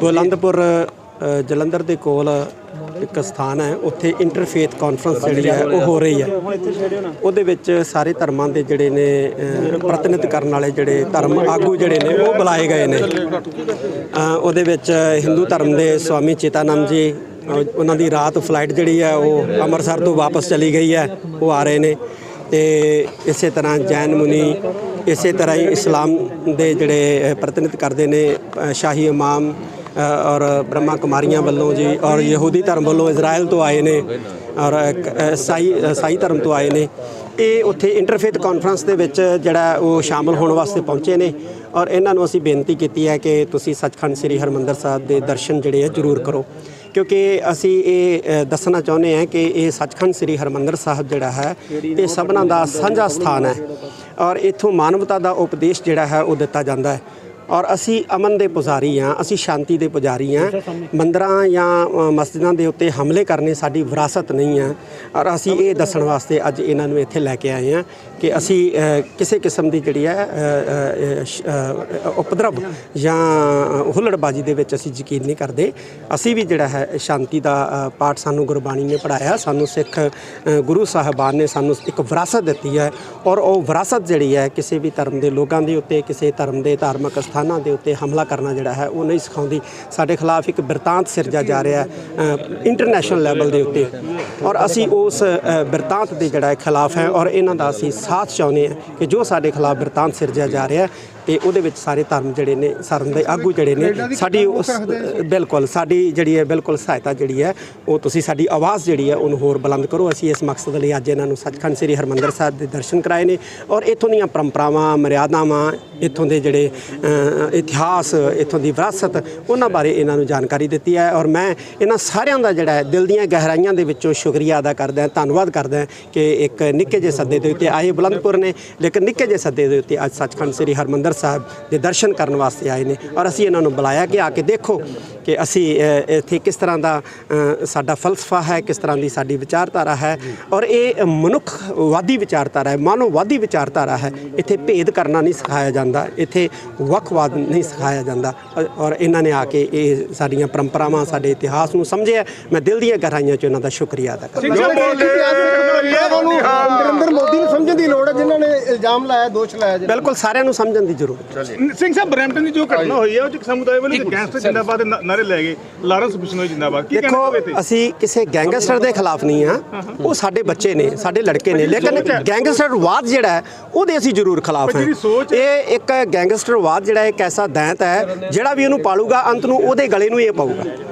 ਬੁਲੰਦਪੁਰ ਜਲੰਧਰ ਦੇ ਕੋਲ ਇੱਕ ਸਥਾਨ ਹੈ ਉੱਥੇ ਇੰਟਰਫੇਥ ਕਾਨਫਰੰਸ ਜਿਹੜੀ ਹੈ ਉਹ ਹੋ ਰਹੀ ਹੈ। ਉਹਦੇ ਵਿੱਚ ਸਾਰੇ ਧਰਮਾਂ ਦੇ ਜਿਹੜੇ ਨੇ ਅ, ਪ੍ਰਤੀਨਿਧ ਕਰਨ ਵਾਲੇ ਜਿਹੜੇ ਧਰਮ ਆਗੂ ਜਿਹੜੇ ਨੇ ਉਹ ਬੁਲਾਏ ਗਏ ਨੇ। ਉਹਦੇ ਵਿੱਚ ਹਿੰਦੂ ਧਰਮ ਦੇ ਸਵਾਮੀ ਚੇਤਾਨੰਦ ਜੀ ਉਹਨਾਂ ਦੀ ਰਾਤ ਫਲਾਈਟ ਜਿਹੜੀ ਹੈ ਉਹ ਅੰਮ੍ਰਿਤਸਰ ਤੋਂ ਵਾਪਸ ਚਲੀ ਗਈ ਹੈ ਉਹ ਆ ਰਹੇ ਨੇ। ਤੇ ਇਸੇ ਤਰ੍ਹਾਂ ਜੈਨ ਮੁਨੀ ਇਸੇ ਤਰ੍ਹਾਂ ਹੀ ਇਸਲਾਮ ਦੇ ਜਿਹੜੇ ਅ, ਪ੍ਰਤੀਨਿਧ ਕਰਦੇ ਨੇ ਸ਼ਾਹੀ ਇਮਾਮ ਔਰ ਬ੍ਰਹਮਾ ਕੁਮਾਰੀਆਂ ਵੱਲੋਂ ਜੀ ਔਰ ਯਹੂਦੀ ਧਰਮ ਵੱਲੋਂ ਇਜ਼ਰਾਈਲ ਤੋਂ ਆਏ ਨੇ ਔਰ ਇੱਕ, ਅ, ਸਾਈ ਸਾਈ ਧਰਮ ਤੋਂ ਆਏ ਨੇ। ਇਹ ਉੱਥੇ ਇੰਟਰਫੇਥ ਕਾਨਫਰੰਸ ਦੇ ਵਿੱਚ ਜਿਹੜਾ ਉਹ ਸ਼ਾਮਲ ਹੋਣ ਵਾਸਤੇ ਪਹੁੰਚੇ ਨੇ ਔਰ ਇਹਨਾਂ ਨੂੰ ਅਸੀਂ ਬੇਨਤੀ ਕੀਤੀ ਹੈ ਕਿ ਤੁਸੀਂ ਸੱਚਖੰਡ ਸ੍ਰੀ ਹਰਮੰਦਰ ਸਾਹਿਬ ਦੇ ਦਰਸ਼ਨ ਜਿਹੜੇ ਆ ਜ਼ਰੂਰ ਕਰੋ। ਕਿਉਂਕਿ ਅਸੀਂ ਇਹ ਦੱਸਣਾ ਚਾਹੁੰਦੇ ਹਾਂ ਕਿ ਇਹ ਸੱਚਖੰਡ ਸ੍ਰੀ ਹਰਮੰਦਰ ਸਾਹਿਬ ਜਿਹੜਾ ਹੈ ਇਹ ਸਭਨਾਂ ਦਾ ਸਾਂਝਾ ਸਥਾਨ ਹੈ। ਔਰ ਇੱਥੋਂ ਮਾਨਵਤਾ ਦਾ ਉਪਦੇਸ਼ ਜਿਹੜਾ ਹੈ ਉਹ ਦਿੱਤਾ ਜਾਂਦਾ ਹੈ। ਔਰ ਅਸੀਂ ਅਮਨ ਦੇ ਪੁਜਾਰੀ ਹਾਂ ਅਸੀਂ ਸ਼ਾਂਤੀ ਦੇ ਪੁਜਾਰੀ ਹਾਂ। ਮੰਦਰਾਂ ਜਾਂ ਮਸਜਿਦਾਂ ਦੇ ਉੱਤੇ ਹਮਲੇ ਕਰਨੇ ਸਾਡੀ ਵਿਰਾਸਤ ਨਹੀਂ ਹੈ। ਔਰ ਅਸੀਂ ਇਹ ਦੱਸਣ ਵਾਸਤੇ ਅੱਜ ਇਹਨਾਂ ਨੂੰ ਇੱਥੇ ਲੈ ਕੇ ਆਏ ਹਾਂ ਕਿ ਅਸੀਂ ਕਿਸੇ ਕਿਸਮ ਦੀ ਜਿਹੜੀ ਹੈ ਅ, ਉਪਦਰਵ ਜਾਂ ਹੁੱਲੜਬਾਜੀ ਦੇ ਵਿੱਚ ਅਸੀਂ ਯਕੀਨ ਨਹੀਂ ਕਰਦੇ। ਅਸੀਂ ਵੀ ਜਿਹੜਾ ਹੈ ਸ਼ਾਂਤੀ ਦਾ ਪਾਠ ਸਾਨੂੰ ਗੁਰਬਾਣੀ ਨੇ ਪੜਾਇਆ ਸਾਨੂੰ ਸਿੱਖ ਗੁਰੂ ਸਾਹਿਬਾਨ ਨੇ ਸਾਨੂੰ ਇੱਕ ਵਿਰਾਸਤ ਦਿੱਤੀ ਹੈ ਔਰ ਉਹ ਵਿਰਾਸਤ ਜਿਹੜੀ ਹੈ ਕਿਸੇ ਵੀ ਧਰਮ ਦੇ ਲੋਕਾਂ ਦੇ ਉੱਤੇ ਕਿਸੇ ਧਰਮ ਦੇ ਧਾਰਮਿਕ ਸਥਾਨਾਂ ਦੇ ਉੱਤੇ ਹਮਲਾ ਕਰਨਾ ਜਿਹੜਾ ਹੈ ਉਹ ਨਹੀਂ ਸਿਖਾਉਂਦੀ। ਸਾਡੇ ਖਿਲਾਫ ਇੱਕ ਬਿਰਤਾਂਤ ਸਿਰਜਿਆ ਜਾ ਰਿਹਾ ਹੈ ਇੰਟਰਨੈਸ਼ਨਲ ਲੈਵਲ ਦੇ ਉੱਤੇ। ਔਰ ਅਸੀਂ ਉਸ ਬਿਰਤਾਂਤ ਦੇ ਜਿਹੜਾ ਹੈ ਖਿਲਾਫ ਹੈ ਔਰ ਇਹਨਾਂ ਦਾ ਅਸੀਂ ਸਾਥ ਚਾਹੁੰਦੇ ਹਾਂ ਕਿ ਜੋ ਸਾਡੇ ਖਿਲਾਫ ਬਿਰਤਾਂਤ ਸਿਰਜਿਆ ਜਾ ਰਿਹਾ ਤੇ ਉਹਦੇ ਵਿੱਚ ਸਾਰੇ ਧਰਮ ਜਿਹੜੇ ਨੇ ਧਰਮ ਦੇ ਆਗੂ ਜਿਹੜੇ ਨੇ ਸਾਡੀ ਉਸ ਬਿਲਕੁਲ ਸਾਡੀ ਜਿਹੜੀ ਹੈ ਬਿਲਕੁਲ ਸਹਾਇਤਾ ਜਿਹੜੀ ਹੈ ਉਹ ਤੁਸੀਂ ਸਾਡੀ ਆਵਾਜ਼ ਜਿਹੜੀ ਹੈ ਉਹਨੂੰ ਹੋਰ ਬੁਲੰਦ ਕਰੋ। ਅਸੀਂ ਇਸ ਮਕਸਦ ਲਈ ਅੱਜ ਇਹਨਾਂ ਨੂੰ ਸੱਚਖੰਡ ਸ੍ਰੀ ਹਰਮੰਦਰ ਸਾਹਿਬ ਦੇ ਦਰਸ਼ਨ ਕਰਾਏ ਨੇ ਔਰ ਇੱਥੋਂ ਦੀਆਂ ਪਰੰਪਰਾਵਾਂ ਮਰਿਆਦਾਵਾਂ ਇੱਥੋਂ ਦੇ ਜਿਹੜੇ ਇਤਿਹਾਸ ਇੱਥੋਂ ਦੀ ਵਿਰਾਸਤ ਉਹਨਾਂ ਬਾਰੇ ਇਹਨਾਂ ਨੂੰ ਜਾਣਕਾਰੀ ਦਿੱਤੀ ਹੈ ਔਰ ਮੈਂ ਇਹਨਾਂ ਸਾਰਿਆਂ ਦਾ ਜਿਹੜਾ ਦਿਲ ਦੀਆਂ ਗਹਿਰਾਈਆਂ ਦੇ ਵਿੱਚੋਂ ਸ਼ੁਕਰੀਆ ਅਦਾ ਕਰਦਾ ਹਾਂ ਧੰਨਵਾਦ ਕਰਦਾ ਹਾਂ ਕਿ ਇੱਕ ਨਿੱਕੇ ਜਿਹੇ ਸੱਦੇ ਦੇ ਉੱਤੇ ਆਏ ਬੁਲੰਦਪੁਰ ਨੇ ਲੇਕਿਨ ਨਿੱਕੇ ਜਿਹੇ ਸੱਦੇ ਦੇ ਉੱਤੇ ਅੱਜ ਸੱਚਖੰਡ ਸ੍ਰੀ ਹਰਮੰਦਰ ਸਾਹਿਬ ਦੇ ਦਰਸ਼ਨ ਕਰਨ ਵਾਸਤੇ ਆਏ ਨੇ ਔਰ ਅਸੀਂ ਇਹਨਾਂ ਨੂੰ ਬੁਲਾਇਆ ਕਿ ਆ ਕੇ ਦੇਖੋ ਕਿ ਅਸੀਂ ਇੱਥੇ ਕਿਸ ਤਰ੍ਹਾਂ ਦਾ ਸਾਡਾ ਫਲਸਫਾ ਹੈ ਕਿਸ ਤਰ੍ਹਾਂ ਦੀ ਸਾਡੀ ਵਿਚਾਰਧਾਰਾ ਹੈ ਔਰ ਇਹ ਮਨੁੱਖਵਾਦੀ ਵਿਚਾਰਧਾਰਾ ਹੈ ਮਾਨਵਵਾਦੀ ਵਿਚਾਰਧਾਰਾ ਹੈ ਇੱਥੇ ਭੇਦ ਕਰਨਾ ਨਹੀਂ ਸਿਖਾਇਆ ਜਾਂਦਾ ਇੱਥੇ ਵੱਖਵਾਦ ਨਹੀਂ ਸਿਖਾਇਆ ਜਾਂਦਾ ਔਰ- ਇਹਨਾਂ ਨੇ ਆ ਕੇ ਇਹ ਸਾਡੀਆਂ ਪਰੰਪਰਾਵਾਂ ਸਾਡੇ ਇਤਿਹਾਸ ਨੂੰ ਸਮਝਿਆ ਮੈਂ ਦਿਲ ਦੀਆਂ ਗਹਿਰਾਈਆਂ 'ਚ ਉਹਨਾਂ ਦਾ ਸ਼ੁਕਰੀਆ ਅਦਾ ਕਰਦਾ ਨਰਿੰਦਰ ਮੋਦੀ ਨੂੰ ਸਮਝਣ ਦੀ ਲੋੜ ਹੈ ਜਿਨ੍ਹਾਂ ਨੇ ਇਲਜ਼ਾਮ ਲਾਇਆ ਦੋਸ਼ ਲਾਇਆ ਜੀ ਬਿਲਕੁਲ ਸਾਰਿਆਂ ਨੂੰ ਸਮਝਣ ਦੀ ਜ਼ਰੂਰਤ ਹੈ ਸਿੰਘ ਸਾਹਿਬ ਬਰੈਂਪਟਨ ਦੀ ਜੋ ਘਟਨਾ ਹੋਈ ਹੈ ਉਹ ਚ ਸਮੁਦਾਇ ਵੱਲੋਂ ਗੈਂਗਸਟਰ ਜਿੰਦਾਬਾਦ ਦੇ ਨਾਰੇ ਲੈ ਗਏ। ਲਾਰੈਂਸ ਬਿਸ਼ਨੋਈ ਜਿੰਦਾਬਾਦ। ਕੀ ਕਹਿਣਾ ਦੇਖੋ ਹੋਵੇ ਤੇ ਅਸੀਂ ਕਿਸੇ ਗੈਂਗਸਟਰ ਦੇ ਖਿਲਾਫ ਨਹੀਂ ਆ। ਉਹ ਸਾਡੇ ਬੱਚੇ ਨੇ ਸਾਡੇ ਲੜਕੇ ਨੇ। ਲੇਕਿਨ ਗੈਂਗਸਟਰਵਾਦ ਜਿਹੜਾ ਹੈ ਉਹਦੇ ਅਸੀਂ ਜ਼ਰੂਰ ਖਿਲਾਫ ਹਾਂ। ਇਹ ਇੱਕ ਗੈਂਗਸਟਰਵਾਦ ਜਿਹੜਾ ਇੱਕ ਐਸਾ ਦੈਂਤ ਹੈ ਜਿਹੜਾ ਵੀ ਇਹਨੂੰ ਪਾਲੂਗਾ ਅੰਤ ਨੂੰ ਉਹਦੇ ਗਲੇ ਨੂੰ ਇਹ ਪਾਊਗਾ।